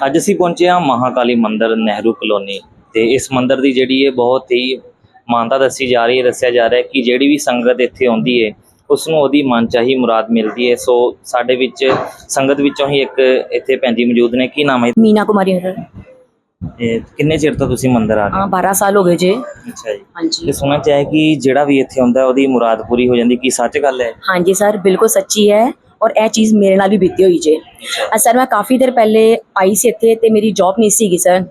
ਅੱਜ ਅਸੀਂ ਪਹੁੰਚੇ ਹਾਂ ਮਹਾਕਾਲੀ ਮੰਦਿਰ ਨਹਿਰੂ ਕਲੋਨੀ ਤੇ ਇਸ ਮੰਦਿਰ ਦੀ ਜਿਹੜੀ ਹੈ ਬਹੁਤ ਹੀ ਮਾਨਤਾ ਦੱਸੀ ਜਾ ਰਹੀ ਹੈ ਦੱਸਿਆ ਜਾ ਰਿਹਾ ਹੈ ਕਿ ਜਿਹੜੀ ਵੀ ਸੰਗਤ ਇੱਥੇ ਆਉਂਦੀ ਹੈ ਉਸ ਨੂੰ ਉਹਦੀ ਮਨਚਾਹੀ ਮੁਰਾਦ ਮਿਲਦੀ ਹੈ। ਸੋ ਸਾਡੇ ਵਿੱਚ ਸੰਗਤ ਵਿੱਚੋਂ ਹੀ ਇੱਕ ਇੱਥੇ ਭੈਣ ਜੀ ਮੌਜੂਦ ਨੇ। ਕੀ ਨਾਮ ਹੈ? ਮੀਨਾ ਕੁਮਾਰੀ ਇਹ ਕਿੰਨੇ ਚਿਰ ਤੋਂ ਤੁਸੀਂ ਮੰਦਿਰ ਆ ਰਹੇ ਹਾਂ? ਹੋ 12 ਸਾਲ ਹੋ ਗਏ ਜੇ। ਅੱਛਾ ਜੀ। ਤੇ ਹਾਂਜੀ ਸੁਣਨਾ ਚਾਹੇ ਕਿ ਜਿਹੜਾ ਵੀ ਇੱਥੇ ਆਉਂਦਾ ਉਹਦੀ ਮੁਰਾਦ ਪੂਰੀ ਹੋ ਜਾਂਦੀ ਕੀ ਸੱਚ ਗੱਲ ਹੈ? ਹਾਂਜੀ ਸਰ ਬਿਲਕੁਲ ਸੱਚੀ ਹੈ। ਔਰ ਇਹ ਚੀਜ਼ ਮੇਰੇ ਨਾਲ ਵੀ ਬੀਤੀ ਹੋਈ ਜੇ। ਸਰ ਮੈਂ ਕਾਫੀ ਦੇਰ ਪਹਿਲੇ ਆਈ ਸੀ ਇੱਥੇ ਤੇ ਮੇਰੀ ਜੌਬ ਨਹੀਂ ਸੀਗੀ ਸਰ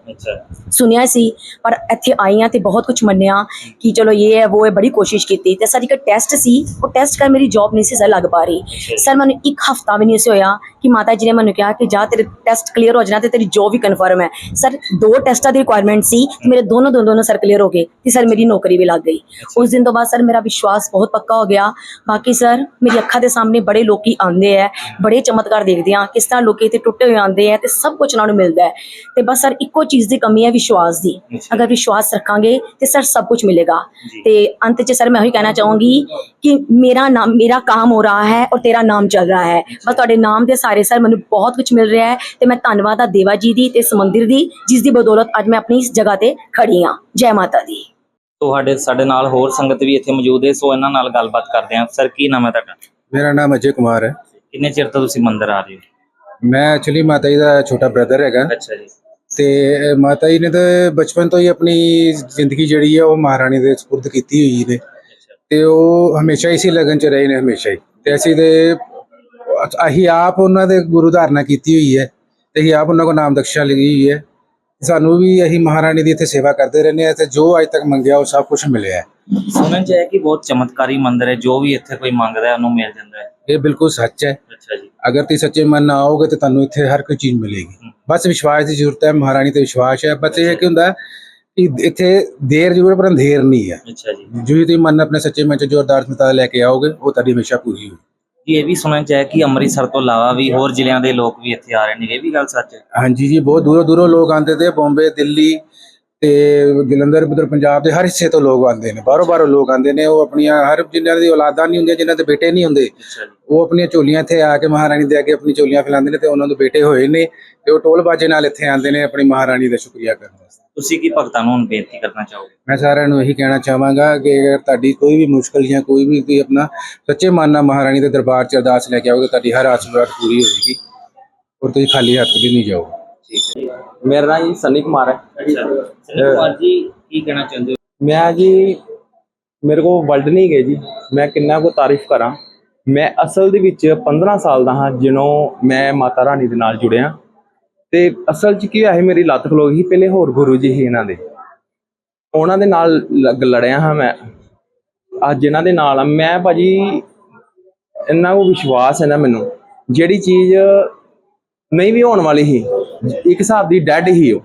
ਸੁਣਿਆ ਸੀ ਪਰ ਇੱਥੇ ਆਈ ਹਾਂ ਤੇ ਬਹੁਤ ਕੁਝ ਮੰਨਿਆ ਕਿ ਚਲੋ ਇਹ ਹੈ ਉਹ ਹੈ ਬੜੀ ਕੋਸ਼ਿਸ਼ ਕੀਤੀ। ਤੇ ਸਰ ਇੱਕ ਟੈਸਟ ਸੀ ਉਹ ਟੈਸਟ ਕਰ ਮੇਰੀ ਜੌਬ ਨਹੀਂ ਸੀ ਸਰ ਲੱਗ ਪਾ ਰਹੀ। ਸਰ ਮੈਨੂੰ ਇੱਕ ਹਫਤਾ ਵੀ ਨਹੀਂ ਸੀ ਹੋਇਆ ਕਿ ਮਾਤਾ ਜੀ ਨੇ ਮੈਨੂੰ ਕਿਹਾ ਕਿ ਜਾ ਤੇਰੇ ਟੈਸਟ ਕਲੀਅਰ ਹੋ ਜਾਣਾ ਤੇ ਤੇਰੀ ਜੌਬ ਵੀ ਕਨਫਰਮ ਹੈ। ਸਰ ਦੋ ਟੈਸਟਾਂ ਦੀ ਰਿਕੁਆਇਰਮੈਂਟ ਸੀ ਮੇਰੇ ਦੋਨੋਂ ਦੋਨੋਂ ਸਰ ਕਲੀਅਰ ਹੋ ਗਏ ਤੇ ਸਰ ਮੇਰੀ ਨੌਕਰੀ ਵੀ ਲੱਗ ਗਈ। ਉਸ ਦਿਨ ਤੋਂ ਬਾਅਦ ਸਰ ਮੇਰਾ ਵਿਸ਼ਵਾਸ ਬਹੁਤ ਪੱਕਾ ਹੋ ਗਿਆ। ਬਾਕੀ ਸਰ ਮੇਰੀ ਅੱਖਾਂ ਦੇ ਸਾਹਮਣੇ ਬੜੇ ਲੋਕੀ ਆਉਂਦੇ ਆ ਬੜੇ ਚਮਤਕਾਰ ਦੇਖਦੇ ਆ ਕਿਸ ਤਰ੍ਹਾਂ ਲੋਕੀ ਇੱਥੇ ਟੁੱਟੇ ਹੋਏ ਆਉਂਦੇ ਆ ਤੇ ਸਭ ਕੁਝ ਉਹਨਾਂ ਨੂੰ ਮਿਲਦਾ ਹੈ। ਤੇ ਬਸ ਸਰ ਇੱਕੋ ਚੀਜ਼ ਦੀ ਕਮੀ ਹੈ ਵਿਸ਼ਵਾਸ ਦੀ। ਅਗਰ ਵਿਸ਼ਵਾਸ ਰੱਖਾਂਗੇ ਤੇ ਸਰ ਸਭ ਕੁਝ ਮਿਲੇਗਾ। ਤੇ ਅੰਤ 'ਚ ਸਰ ਮੈਂ ਉਹੀ ਕਹਿਣਾ ਚਾਹੂੰਗੀ ਕਿ ਮੇਰਾ ਨਾਮ ਮੇਰਾ ਕੰਮ ਹੋ ਰਹਾ ਹੈ ਔਰ ਤੇਰਾ ਨਾਮ ਚੱਲ ਰਹਾ ਹੈ। ਬਸ ਤੁਹਾਡੇ ਨਾਮ ਦੇ ਸਾਰੇ ਸਰ ਮੈਨੂੰ ਬਹੁਤ ਕੁਝ ਮਿਲ ਰਿਹਾ ਹੈ ਤੇ ਮੈਂ ਧੰਨਵਾਦ ਆ ਦੇਵਾ ਜੀ ਦੀ ਤੇ ਇਸ ਮੰਦਿਰ ਦੀ ਜਿਸ ਦੀ ਬਦੌਲਤ ਅੱਜ ਮੈਂ ਆਪਣੀ ਇਸ ਜਗ੍ਹਾ ਤੇ ਖੜੀ ਹਾਂ। ਜੈ ਮਾਤਾ ਦੀ। ਤੁਹਾਡੇ ਸਾਡੇ ਨਾਲ ਹੋਰ ਸੰਗਤ ਵੀ ਇੱਥੇ ਮੌਜੂਦ ਹੈ ਸੋ ਇਹਨਾਂ ਨਾਲ ਗੱਲਬਾਤ ਕਰਦੇ ਹਾਂ। ਸਰ ਕੀ ਨਾਮ ਹੈ ਤੁਹਾਡਾ? ਮੇਰਾ ਨਾਮ ਅਜੇ ਕੁਮਾਰ ਹੈ। ਕਿੰਨੇ ਚਿਰ ਤੋਂ ਤੁਸੀਂ ਮੰਦਿਰ ਆ ਰਹੇ ਹੋ? ਮੈਂ ਐਕਚੁਅਲੀ ਮਾਤਾ ਜੀ ਦਾ ਛੋਟਾ ਬ੍ਰਦਰ ਹੈਗਾ। ਅੱਛਾ ਜੀ। ਤੇ ਮਾਤਾ ਜੀ ਨੇ ਤਾਂ ਬਚਪਨ ਤੋਂ ਹੀ ਆਪਣੀ ਜ਼ਿੰਦਗੀ ਜਿਹੜੀ ਹੈ ਉਹ ਮਹਾਰਾਣੀ ਦੇ ਸਪੁਰਦ ਕੀਤੀ ਹੋਈ ਨੇ। ਤੇ ਉਹ ਹਮੇਸ਼ਾ ਇਸੇ ਲਗਨ ਚ ਰਹੇ ਨੇ ਹਮੇਸ਼ਾ ਹੀ। ਤੇ ਅਸੀਂ ਤੇ ਅਸੀਂ ਆਪ ਉਹਨਾਂ ਦੇ ਗੁਰੂ ਧਾਰਨਾ ਕੀਤੀ ਹੋਈ ਹੈ। ਤੇ ਅਸੀਂ ਆਪ ਉਹਨਾਂ ਕੋਲ ਨਾਮ ਦਕਸ਼ਾ ਲਈ ਹੋਈ ਹੈ। ਸਾਨੂੰ ਵੀ ਅਸੀਂ ਮਹਾਰਾਣੀ ਦੀ ਇੱਥੇ ਸੇਵਾ ਕਰਦੇ ਰਹਿੰਦੇ ਆ ਤੇ ਜੋ ਅੱਜ ਤੱਕ ਮੰਗਿਆ ਉਹ ਸਭ ਕੁਝ ਮਿਲਿਆ ਹੈ। ਸੁਣਨ ਚ ਹੈ ਕਿ ਬਹੁਤ ਚਮਤਕਾਰੀ ਮੰਦਿਰ ਹੈ ਜੋ ਵੀ ਇੱਥੇ ਕੋਈ ਮੰਗਦਾ ਹੈ ਉਹਨੂੰ ਮਿਲ ਜਾਂਦਾ ਹੈ। ਇਹ ਬਿਲਕੁਲ ਸੱਚ ਹੈ। ਅੱਛਾ ਜੀ। ਅਗਰ ਤੁਸੀਂ ਸੱਚੇ ਮਨ ਨਾਲ ਆਓਗੇ ਤੇ ਤੁਹਾਨੂੰ ਇੱਥੇ ਹਰ ਕੋਈ ਚੀਜ਼ ਮਿਲੇਗੀ। ਬਸ ਵਿਸ਼ਵਾਸ ਦੀ ਜ਼ਰੂਰਤ ਹੈ ਮਹਾਰਾਣੀ ਤੇ ਵਿਸ਼ਵਾਸ ਹੈ। ਬਸ ਇਹ ਕੀ ਹੁੰਦਾ ਕਿ ਇੱਥੇ ਦੇਰ ਜ਼ਰੂਰ ਪਰ ਅੰਧੇਰ ਨਹੀਂ ਹੈ। ਅੱਛਾ ਜੀ। ਜੋ ਤੁਸੀਂ ਮਨ ਆਪਣੇ ਸੱਚੇ ਮਨ ਚ ਜੋ ਅਰਦਾਸ ਮਤਾ ਲੈ ਕੇ ਆਓਗੇ ਉਹ ਤੁਹਾਡੀ ਹਮੇਸ਼ਾ ਪੂਰੀ ਹੋਊਗੀ। ਜੀ ਇਹ ਵੀ ਸੁਣਨ ਚ ਹੈ ਕਿ ਅੰਮ੍ਰਿਤਸਰ ਤੋਂ ਇਲਾਵਾ ਵੀ ਹੋਰ ਜ਼ਿਲ੍ਹਿਆਂ ਦੇ ਲੋਕ ਵੀ ਇੱਥੇ ਆ ਰਹੇ ਨੇ ਇਹ ਵੀ ਗੱਲ ਸੱਚ ਹੈ। ਹਾਂਜੀ ਜੀ ਬਹੁਤ ਦੂਰੋਂ ਦੂਰੋਂ ਲੋਕ ਆਉਂਦੇ ਤੇ ਬੰਬੇ ਦਿੱਲੀ ਤੇ ਜਲੰਧਰ ਉਧਰ ਪੰਜਾਬ ਦੇ ਹਰ ਹਿੱਸੇ ਤੋਂ ਲੋਕ ਆਉਂਦੇ ਨੇ ਬਾਹਰੋਂ ਬਾਹਰੋਂ ਲੋਕ ਆਉਂਦੇ ਨੇ ਉਹ ਆਪਣੀਆਂ ਹਰ ਜਿਨ੍ਹਾਂ ਦੀ ਔਲਾਦਾਂ ਨਹੀਂ ਹੁੰਦੀਆਂ ਜਿਨ੍ਹਾਂ ਦੇ ਬੇਟੇ ਨਹੀਂ ਹੁੰਦੇ ਉਹ ਆਪਣੀਆਂ ਝੋਲੀਆਂ ਇੱਥੇ ਆ ਕੇ ਮਹਾਰਾਣੀ ਦੇ ਅੱਗੇ ਆਪਣੀ ਝੋਲੀਆਂ ਫੈਲਾਉਂਦੇ ਨੇ ਤੇ ਉਹਨਾਂ ਦੇ ਬੇਟੇ ਹੋਏ ਨੇ ਤੇ ਉਹ ਟੋਲ ਬਾਜੇ ਨਾਲ ਇੱਥੇ ਆਉਂਦੇ ਨੇ ਆਪਣੀ ਮਹਾਰਾਣੀ ਦਾ ਸ਼ੁਕਰੀਆ ਕਰਨ ਵਾਸਤੇ। ਤੁਸੀਂ ਕੀ ਭਗਤਾਂ ਨੂੰ ਬੇਨਤੀ ਕਰਨਾ ਚਾਹੋਗੇ? ਮੈਂ ਸਾਰਿਆਂ ਨੂੰ ਇਹੀ ਕਹਿਣਾ ਚਾਹਾਂਗਾ ਕਿ ਅਗਰ ਤੁਹਾਡੀ ਕੋਈ ਵੀ ਮੁਸ਼ਕਲ ਜਾਂ ਕੋਈ ਵੀ ਤੁਸੀਂ ਆਪਣਾ ਸੱਚੇ ਮਨ ਨਾਲ ਮਹਾਰਾਣੀ ਦੇ ਦਰਬਾਰ 'ਚ ਅਰਦਾਸ ਲੈ ਕੇ ਆਓਗੇ ਤੁਹਾਡੀ ਹਰ ਆਸ ਮੁਰਾਦ ਪੂਰੀ ਹੋਏਗੀ ਔਰ ਤੁਸੀਂ ਖਾਲੀ ਹੱਥ ਵੀ ਨਹੀਂ ਜਾਓਗੇ। ਮੇਰਾ ਨਾਮ ਜੀ ਸਨੀ ਕੁਮਾਰ ਹੈ। ਅੱਛਾ। ਸੰਜੀਵ ਕੁਮਾਰ ਜੀ ਕੀ ਕਹਿਣਾ ਚਾਹੁੰਦੇ ਹੋ? ਮੈਂ ਜੀ ਮੇਰੇ ਕੋਲ ਵਰਡ ਨਹੀਂ ਗਏ ਜੀ। ਮੈਂ ਕਿੰਨਾ ਕੋ ਤਾਰੀਫ ਕਰਾਂ। ਮੈਂ ਅਸਲ ਦੇ ਵਿੱਚ 15 ਸਾਲ ਦਾ ਹਾਂ ਜਿਨੋਂ ਮੈਂ ਮਾਤਾ ਰਾਣੀ ਦੇ ਨਾਲ ਜੁੜਿਆ। ਤੇ ਅਸਲ 'ਚ ਕੀ ਸੀ ਮੇਰੀ ਲੱਤ ਖਲੋ ਗਈ ਪਹਿਲੇ ਹੋਰ ਗੁਰੂ ਜੀ ਸੀ ਇਹਨਾਂ ਦੇ। ਉਹਨਾਂ ਦੇ ਨਾਲ ਲੜਿਆ ਹਾਂ ਮੈਂ। ਅੱਜ ਇਹਨਾਂ ਦੇ ਨਾਲ ਮੈਂ ਭਾਜੀ ਇੰਨਾ ਕੋ ਵਿਸ਼ਵਾਸ ਹੈ ਨਾ ਮੈਨੂੰ। ਜਿਹੜੀ ਚੀਜ਼ ਨਹੀਂ ਵੀ ਹੋਣ ਵਾਲੀ ਸੀ ਇੱਕ ਹਿਸਾਬ ਦੀ ਡੈਡ ਹੀ ਉਹ।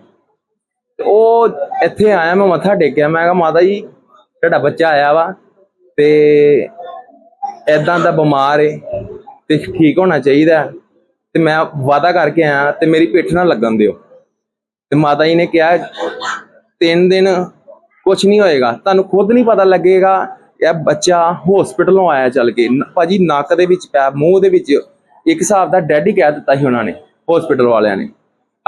ਤੇ ਉਹ ਇੱਥੇ ਆਇਆ, ਮੈਂ ਮੱਥਾ ਟੇਕਿਆ, ਮੈਂ ਕਿਹਾ, ਮਾਤਾ ਜੀ, ਤੁਹਾਡਾ ਬੱਚਾ ਆਇਆ ਵਾ ਤੇ ਐਦਾਂ ਦਾ ਬਿਮਾਰ ਏ ਤੇ ਠੀਕ ਹੋਣਾ ਚਾਹੀਦਾ ਹੈ। ਤੇ ਮੈਂ ਵਾਅਦਾ ਕਰਕੇ ਆਇਆ ਤੇ ਮੇਰੀ ਪਿੱਠ ਨਾ ਲੱਗਣ ਦਿਓ। ਤੇ ਮਾਤਾ ਜੀ ਨੇ ਕਿਹਾ, ਤਿੰਨ ਦਿਨ ਕੁਝ ਨਹੀਂ ਹੋਏਗਾ। ਤੁਹਾਨੂੰ ਖੁਦ ਨਹੀਂ ਪਤਾ ਲੱਗੇਗਾ ਇਹ ਬੱਚਾ ਹਸਪੀਟਲੋਂ ਆਇਆ ਚੱਲ ਕੇ। ਨ- ਭਾਜੀ, ਨੱਕ ਦੇ ਵਿੱਚ ਪੈ ਮੂੰਹ ਦੇ ਵਿੱਚ ਇੱਕ ਹਿਸਾਬ ਦਾ ਡੈਡ ਹੀ ਕਹਿ ਦਿੱਤਾ ਸੀ ਉਹਨਾਂ ਨੇ ਹਸਪੀਟਲ ਵਾਲਿਆਂ ਨੇ।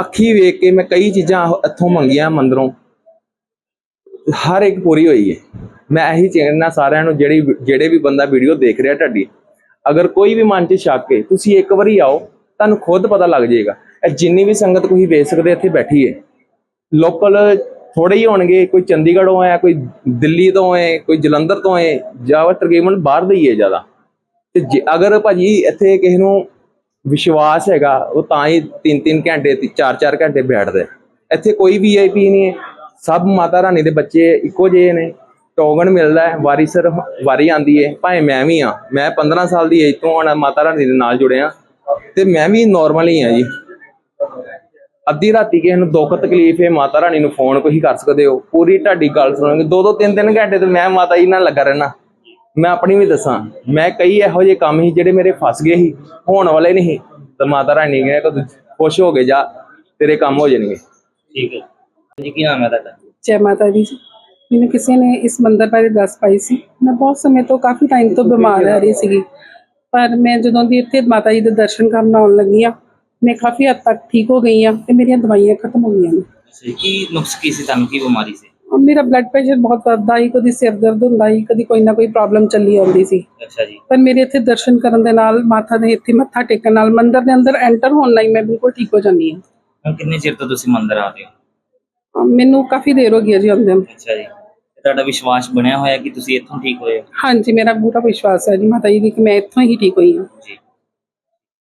ਅੱਖੀ ਵੇਖ ਕੇ ਮੈਂ ਕਈ ਚੀਜ਼ਾਂ ਇੱਥੋਂ ਮੰਗੀਆਂ ਮੰਦਰੋਂ। ਹਰ ਇੱਕ ਪੂਰੀ ਹੋਈ ਹੈ ਮੈਂ ਇਹੀ ਚਾਹੁੰਦਾ ਸਾਰਿਆਂ ਨੂੰ ਜਿਹੜੀ ਜਿਹੜੇ ਵੀ ਬੰਦਾ ਵੀਡੀਓ ਦੇਖ ਰਿਹਾ ਤੁਹਾਡੀ, ਅਗਰ ਕੋਈ ਵੀ ਮਨ 'ਚ ਸ਼ੱਕ ਹੈ ਤੁਸੀਂ ਇੱਕ ਵਾਰੀ ਆਓ, ਤੁਹਾਨੂੰ ਖੁਦ ਪਤਾ ਲੱਗ ਜਾਏਗਾ। ਇਹ ਜਿੰਨੀ ਵੀ ਸੰਗਤ ਤੁਸੀਂ ਵੇਖ ਸਕਦੇ ਇੱਥੇ ਬੈਠੀ ਹੈ ਲੋਕਲ ਥੋੜੇ ਹੀ ਹੋਣਗੇ, ਕੋਈ ਚੰਡੀਗੜ੍ਹੋਂ ਆਇਆ ਕੋਈ ਦਿੱਲੀ ਤੋਂ ਹੈ, ਕੋਈ ਜਲੰਧਰ ਤੋਂ ਹੈ, ਜਾਂ ਤਕਰੀਬਨ ਬਾਹਰ ਦੇ ਹੀ ਹੈ ਜ਼ਿਆਦਾ। ਤੇ ਜੇ- ਅਗਰ ਭਾਜੀ ਇੱਥੇ ਕਿਸੇ ਨੂੰ ਵਿਸ਼ਵਾਸ ਹੈਗਾ, ਉਹ ਤਾਂ ਹੀ 3-3 ਘੰਟੇ 4-4 ਘੰਟੇ ਬੈਠਦੇ ਇੱਥੇ ਕੋਈ ਵੀਆਈਪੀ ਨਹੀਂ ਹੈ। ਸਭ ਮਾਤਾ ਰਾਣੀ ਦੇ ਬੱਚੇ ਇੱਕੋ ਜਿਹੇ ਨੇ। ਟੋਗਨ ਮਿਲਦਾ ਹੈ, ਵਾਰੀ ਸਰ ਵਾਰੀ ਆਂਦੀ ਹੈ। ਭਾਵੇਂ ਮੈਂ ਵੀ ਆ ਮੈਂ 15 ਸਾਲ ਦੀ ਏਜ ਤੋਂ ਹੁਣ ਮਾਤਾ ਰਾਣੀ ਦੇ ਨਾਲ ਜੁੜਿਆ। ਤੇ ਮੈਂ ਵੀ ਨਾਰਮਲ ਹੀ ਆ ਜੀ। ਅੱਧੀ ਰਾਤੀ ਕਿਸੇ ਨੂੰ ਦੁੱਖ, ਤਕਲੀਫ ਹੈ, ਮਾਤਾ ਰਾਣੀ ਨੂੰ ਫੋਨ ਕੋਈ ਕਰ ਸਕਦੇ ਹੋ। ਪੂਰੀ ਢਾਡੀ ਗੱਲ ਸੁਣੋਗੇ। ਦੋ ਦੋ ਤਿੰਨ ਤਿੰਨ ਘੰਟੇ ਤੇ ਮੈਂ ਮਾਤਾ ਜੀ ਨਾਲ ਲੱਗਾ ਰਹਿਣਾ ਮੈਂ ਆਪਣੀ ਵੀ ਦੱਸਾਂ ਮੈਂ ਕਈ ਇਹੋ ਜਿਹੇ ਕੰਮ ਸੀ ਜਿਹੜੇ ਮੇਰੇ ਫਸ ਗਏ ਸੀ ਹੋਣ ਵਾਲੇ ਨਹੀਂ ਤੇ ਮਾਤਾ ਰਾਣੀ ਨੇ ਕਿ ਤੂੰ ਖੁਸ਼ ਹੋ ਕੇ ਜਾ ਤੇਰੇ ਕੰਮ ਹੋ ਜਾਣਗੇ। ਠੀਕ ਹੈ। ਜੀ ਕੀ ਨਾਮ ਹੈ ਤੁਹਾਡਾ? ਜੈ ਮਾਤਾ ਦੀ ਜੀ। ਮੈਨੂੰ ਕਿਸੇ ਨੇ ਇਸ ਮੰਦਿਰ ਬਾਰੇ ਦੱਸ ਪਾਈ ਸੀ। ਮੈਂ ਬਹੁਤ ਸਮੇਂ ਤੋਂ ਕਾਫੀ ਟਾਈਮ ਤੋਂ ਬਿਮਾਰ ਰਹਿ ਰਹੀ ਸੀਗੀ। ਪਰ ਮੈਂ ਜਦੋਂ ਦੀ ਇੱਥੇ ਮਾਤਾ ਜੀ ਦੇ ਦਰਸ਼ਨ ਕਰਨ ਆਉਣ ਲੱਗੀ ਆ ਮੈਂ ਕਾਫੀ ਹੱਦ ਤੱਕ ਠੀਕ ਹੋ ਗਈ ਹਾਂ ਤੇ ਮੇਰੀਆਂ ਦਵਾਈਆਂ ਖਤਮ ਹੋ ਗਈਆਂ ਨੇ। ਕੀ ਨੁਕਸ ਕੀ ਸੀ? ਤੁਹਾਨੂੰ ਕੀ ਬਿਮਾਰੀ ਸੀ? ਮੇਰਾ ਬਲੱਡ ਪ੍ਰੈਸ਼ਰ ਬਹੁਤ ਵੱਧਦਾ ਸੀ ਕਦੀ ਸਿਰ ਦਰਦ ਹੁੰਦਾ ਸੀ ਕਦੀ ਕੋਈ ਨਾ ਕੋਈ ਪ੍ਰੋਬਲਮ ਚੱਲੀ ਆਉਂਦੀ ਸੀ। ਅੱਛਾ ਜੀ। ਪਰ ਮੇਰੇ ਇੱਥੇ ਦਰਸ਼ਨ ਕਰਨ ਦੇ ਨਾਲ ਮਾਤਾ ਦੇ ਇੱਥੇ ਮੱਥਾ ਟੇਕਣ ਨਾਲ ਮੰਦਿਰ ਦੇ ਅੰਦਰ ਐਂਟਰ ਹੋਣ ਨਾਲ ਹੀ ਮੈਂ ਬਿਲਕੁਲ ਠੀਕ ਹੋ ਜਾਂਦੀ ਹਾਂ। ਹੁਣ ਕਿੰਨੇ ਚਿਰ ਤੋਂ ਤੁਸੀਂ ਮੰਦਿਰ ਆ ਰਹੇ ਹੋ ਮੈਨੂੰ ਕਾਫੀ ਦੇਰ ਹੋ ਗਈ ਹੈ ਜੀ ਆਉਂਦੇ ਨੂੰ। ਅੱਛਾ ਜੀ। ਤੇ ਤੁਹਾਡਾ ਵਿਸ਼ਵਾਸ ਬਣਿਆ ਹੋਇਆ ਕਿ ਤੁਸੀਂ ਇੱਥੋਂ ਠੀਕ ਹੋਏ ਹੋ? ਹਾਂਜੀ ਮੇਰਾ ਪੂਰਾ ਵਿਸ਼ਵਾਸ ਹੈ ਜੀ ਮਾਤਾ ਜੀ ਦੀ ਕਿ ਮੈਂ ਇੱਥੋਂ ਹੀ ਠੀਕ ਹੋਈ ਹਾਂ। ਜੀ।